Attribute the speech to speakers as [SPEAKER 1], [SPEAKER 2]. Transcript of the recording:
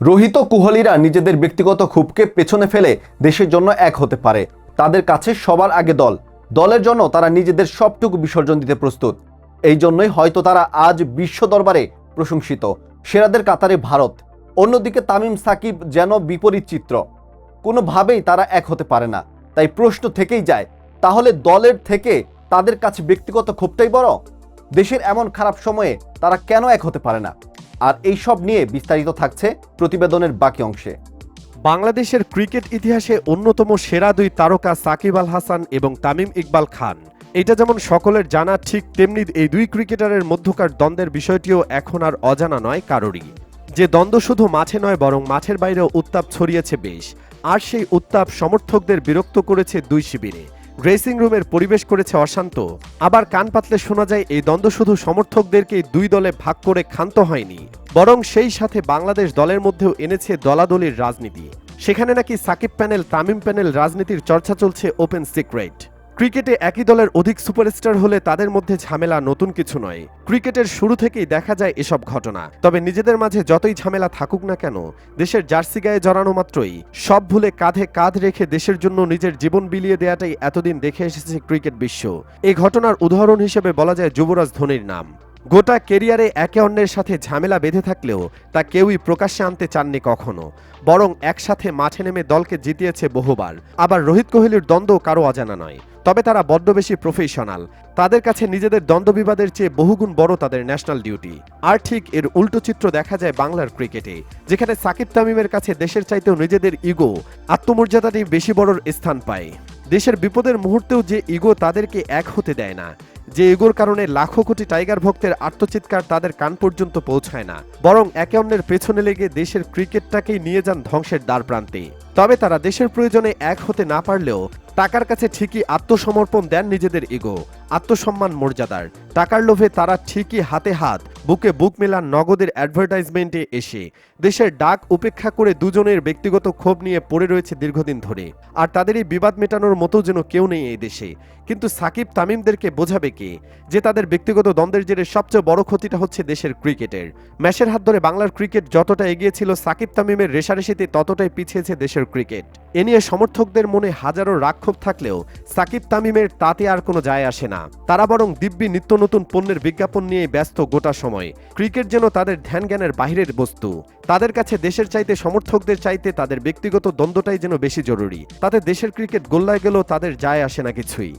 [SPEAKER 1] রোহিত কুহলিরা নিজেদের ব্যক্তিগত ক্ষোভকে পেছনে ফেলে দেশের জন্য এক হতে পারে। তাদের কাছে সবার আগে দল। দলের জন্য তারা নিজেদের সবটুকু বিসর্জন দিতে প্রস্তুত। এই জন্যই হয়তো তারা আজ বিশ্ব দরবারে প্রশংসিত। সেরাদের কাতারে ভারত, অন্যদিকে তামিম সাকিব যেন বিপরীত চিত্র। কোনোভাবেই তারা এক হতে পারে না। তাই প্রশ্ন থেকেই যায়, তাহলে দলের থেকে তাদের কাছে ব্যক্তিগত ক্ষোভটাই বড়? দেশের এমন খারাপ সময়ে তারা কেন এক হতে পারে না? আর এই সব নিয়ে বিস্তারিত থাকছে প্রতিবেদনের বাকি অংশে।
[SPEAKER 2] বাংলাদেশের ক্রিকেট ইতিহাসে অন্যতম সেরা দুই তারকা সাকিব আল হাসান এবং তামিম ইকবাল খান। এটা যেমন সকলের জানা, ঠিক তেমনি এই দুই ক্রিকেটারের মধ্যকার দ্বন্দ্বের বিষয়টিও এখন আর অজানা নয় কারোরই। যে দ্বন্দ্ব শুধু মাঠে নয়, বরং মাঠের বাইরেও উত্তাপ ছড়িয়েছে বেশ। আর সেই উত্তাপ সমর্থকদের বিরক্ত করেছে দুই শিবিরে। ড্রেসিং রুমের পরিবেশ করেছে অশান্ত। আবার কান পাতলে শোনা যায়, এই দ্বন্দ্ব শুধু সমর্থকদেরকেই দুই দলে ভাগ করে ক্ষান্ত হয়নি, বরং সেই সাথে বাংলাদেশ দলের মধ্যেও এনেছে দলাদলির রাজনীতি। সেখানে নাকি সাকিব প্যানেল, তামিম প্যানেল রাজনীতির চর্চা চলছে ওপেন সিক্রেট। ক্রিকেটে একই দলের অধিক সুপারস্টার হলে তাদের মধ্যে ঝামেলা নতুন কিছু নয়। ক্রিকেটের শুরু থেকেই দেখা যায় এসব ঘটনা। তবে নিজেদের মাঝে যতই ঝামেলা থাকুক না কেন, দেশের জার্সি গায়ে জড়ানো মাত্রই। সব ভুলে কাঁধে কাঁধ রেখে দেশের জন্য নিজের জীবন বিলিয়ে দেওয়াটাই এতদিন দেখে এসেছে ক্রিকেট বিশ্ব। এই ঘটনার উদাহরণ হিসেবে বলা যায় যুবরাজ ধোনির নাম। গোটা কেরিয়ারে একে অন্যের সাথে ঝামেলা বেঁধে থাকলেও তা কেউই প্রকাশ্যে আনতে চাননি কখনো। বরং একসাথে মাঠে নেমে দলকে জিতিয়েছে বহুবার। আবার রোহিত কোহলির দ্বন্দ্ব কারও অজানা নয়। তবে তারা বড্ড বেশি প্রফেশনাল। তাদের কাছে নিজেদের দ্বন্দ্ববিবাদের চেয়ে বহুগুণ বড় তাদের ন্যাশনাল ডিউটি। আর ঠিক এর উল্টো চিত্র দেখা যায় বাংলার ক্রিকেটে, যেখানে সাকিব তামিমের কাছে দেশের চাইতেও নিজেদের ইগো আত্মমর্যাদাটি বেশি বড়র স্থান পায়। দেশের বিপদের মুহূর্তেও যে ইগো তাদেরকে এক হতে দেয় না। যে ইগোর কারণে লাখো কোটি টাইগার ভক্তের আত্মচিৎকার তাদের কান পর্যন্ত পৌঁছায় না। বরং একে অন্যের পেছনে লেগে দেশের ক্রিকেটটাকেই নিয়ে যান ধ্বংসের দ্বার প্রান্তে তবে তারা দেশের প্রয়োজনে এক হতে না পারলেও টাকার কাছে ঠিকই আত্মসমর্পণ দেন নিজেদের ইগো। আত্মসম্মান মর্যাদার। টাকার লোভে তারা ঠিকই হাতে হাত, বুকে বুক মেলান নগদের অ্যাডভার্টাইজমেন্টে এসে দেশের ডাক উপেক্ষা করে দুজনের ব্যক্তিগত ক্ষোভ নিয়ে পড়ে রয়েছে দীর্ঘদিন ধরে। আর তাদের এই বিবাদ মেটানোর মতো যেন কেউ নেই এই দেশে। কিন্তু সাকিব তামিমদেরকে বোঝাবে কে? যে তাদের ব্যক্তিগত দ্বন্দ্বের জেরে সবচেয়ে বড় ক্ষতিটা হচ্ছে দেশের ক্রিকেটের। ম্যাচের হাত ধরে বাংলার ক্রিকেট যতটা এগিয়েছিল সাকিব তামিমের রেশারেশিতে ততটাই পিছিয়েছে দেশের ক্রিকেট। এ নিয়ে সমর্থকদের মনে হাজারো রাক্ষোভ থাকলেও সাকিব তামিমের তাতে আর কোনো যায় আসে না। তারা বরং দিব্যি নিত্য নতুন পণ্যের বিজ্ঞাপন নিয়ে ব্যস্ত গোটা সময়। ক্রিকেট যেন তাদের ধ্যান জ্ঞানের বাহিরের বস্তু। তাদের কাছে দেশের চাইতে সমর্থকদের চাইতে তাদের ব্যক্তিগত দ্বন্দ্বটাই যেন বেশি জরুরি। তাতে দেশের ক্রিকেট গোল্লায় গেলেও তাদের যায় আসে না কিছুই।